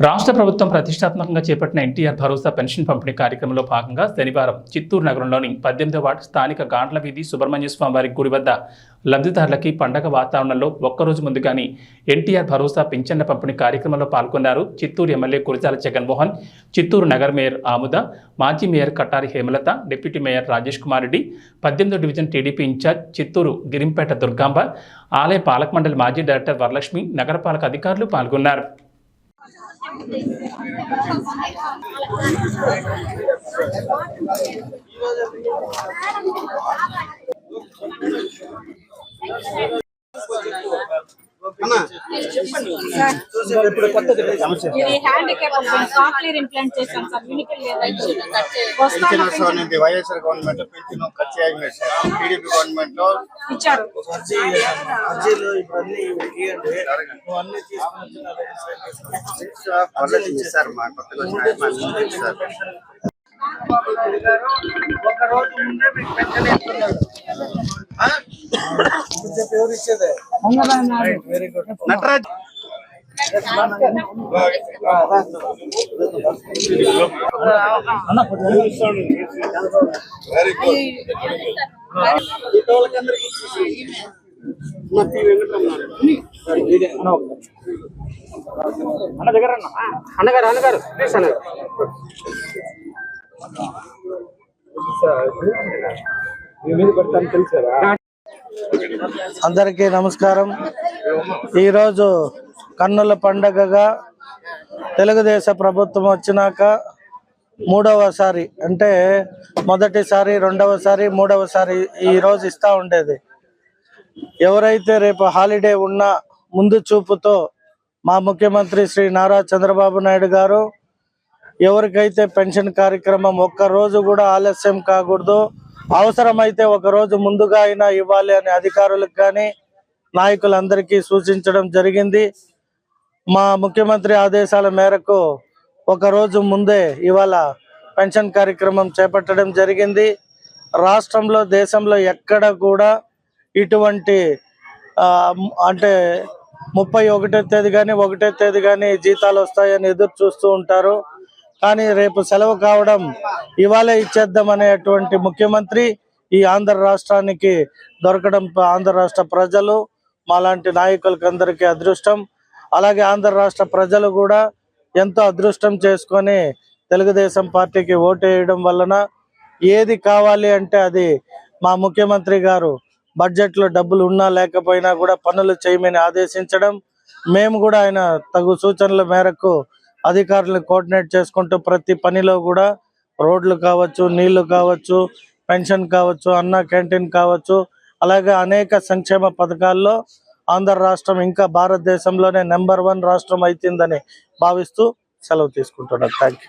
రాష్ట్ర ప్రభుత్వం ప్రతిష్టాత్మకంగా చేపట్టిన ఎన్టీఆర్ భరోసా పెన్షన్ పంపిణీ కార్యక్రమంలో భాగంగా శనివారం చిత్తూరు నగరంలోని పద్దెనిమిదో వార్డు స్థానిక గాండ్ల వీధి సుబ్రహ్మణ్య స్వామి వారి గుడి వద్ద లబ్ధిదారులకి పండగ వాతావరణంలో ఒక్కరోజు ముందుగానే ఎన్టీఆర్ భరోసా పింఛన్ల పంపిణీ కార్యక్రమంలో పాల్గొన్నారు చిత్తూరు ఎమ్మెల్యే కురచాల జగన్మోహన్ చిత్తూరు నగర మేయర్ ఆముద మాజీ mayor Kattari Hemalatha deputy mayor Rajesh Kumar Reddy పద్దెనిమిదో division TDP in charge Chittoor Girimpeta Durgamba ఆలయ పాలక మండలి మాజీ డైరెక్టర్ వరలక్ష్మి నగరపాలక అధికారులు పాల్గొన్నారు. ఈరోజు ఇది హ్యాండిక్యాప్ సాఫ్ట్వేర్ ఇంప్లాంట్ చేశాం సార్. వినికిల్ వస్తాను ఉంది వైఎస్ఆర్ గవర్నమెంట్ పెన్షన్ ఖర్చు ఆగినాయి సార్. టీడీపీ గవర్నమెంట్లో ఇచ్చారు. అర్జీలు ఇప్పుడు అన్ని ఇవ్వండి నువ్వు అన్ని తీసుకుని పర్లేదు సార్ మా కొత్తగా వచ్చిన సార్. ఒక రోజు ముందే మీకు పెన్షన్ ఇస్తున్నారు ఆ? ఇప్పుడు చెప్పు ఎవరు ఇచ్చేదే వెరీ గుడ్ నటరాజ్ వాళ్ళకందరికి మా అన్న వెంకటరమణ అన్నగారు అన్నగారు ప్లీజ్ అన్నగారు అందరికీ నమస్కారం. ఈరోజు కన్నుల పండగగా తెలుగుదేశ ప్రభుత్వం వచ్చినాక మూడవసారి అంటే మొదటిసారి రెండవసారి మూడవసారి ఈ రోజు ఇస్తా ఉండేది. ఎవరైతే రేపు హాలిడే ఉన్నా ముందు చూపుతో మా ముఖ్యమంత్రి శ్రీ నారా చంద్రబాబు నాయుడు గారు ఎవరికైతే పెన్షన్ కార్యక్రమం ఒక్క రోజు కూడా ఆలస్యం కాకూడదు అవసరమైతే ఒక రోజు ముందుగా అయినా ఇవ్వాలి అనే అధికారులకు కానీ నాయకులందరికీ సూచించడం జరిగింది. మా ముఖ్యమంత్రి ఆదేశాల మేరకు ఒక రోజు ముందే ఇవాళ పెన్షన్ కార్యక్రమం చేపట్టడం జరిగింది. రాష్ట్రంలో దేశంలో ఎక్కడ కూడా ఇటువంటి అంటే ముప్పై ఒకటో తేదీ కానీ ఒకటో తేదీ కానీ జీతాలు వస్తాయని ఎదురు చూస్తూ ఉంటారు. కానీ రేపు సెలవు కావడం ఇవాళే ఇచ్చేద్దాం ముఖ్యమంత్రి ఈ ఆంధ్ర రాష్ట్రానికి దొరకడం ఆంధ్ర రాష్ట్ర ప్రజలు మాలాంటి నాయకులకి అందరికీ అదృష్టం. అలాగే ఆంధ్ర రాష్ట్ర ప్రజలు కూడా ఎంతో అదృష్టం చేసుకొని తెలుగుదేశం పార్టీకి ఓటేయడం వలన ఏది కావాలి అంటే అది మా ముఖ్యమంత్రి గారు బడ్జెట్లో డబ్బులు ఉన్నా లేకపోయినా కూడా పనులు చేయమని ఆదేశించడం మేము కూడా ఆయన తగు సూచనల మేరకు అధికారులను కోఆర్డినేట్ చేసుకుంటూ ప్రతి పనిలో కూడా రోడ్లు కావచ్చు నీళ్ళు కావచ్చు పెన్షన్ కావచ్చు అన్న క్యాంటీన్ కావచ్చు అలాగే అనేక సంక్షేమ పథకాల్లో ఆంధ్ర రాష్ట్రం ఇంకా భారతదేశంలోనే నెంబర్ వన్ రాష్ట్రం అవుతుందని భావిస్తూ సెలవు తీసుకుంటున్నాను. Thank you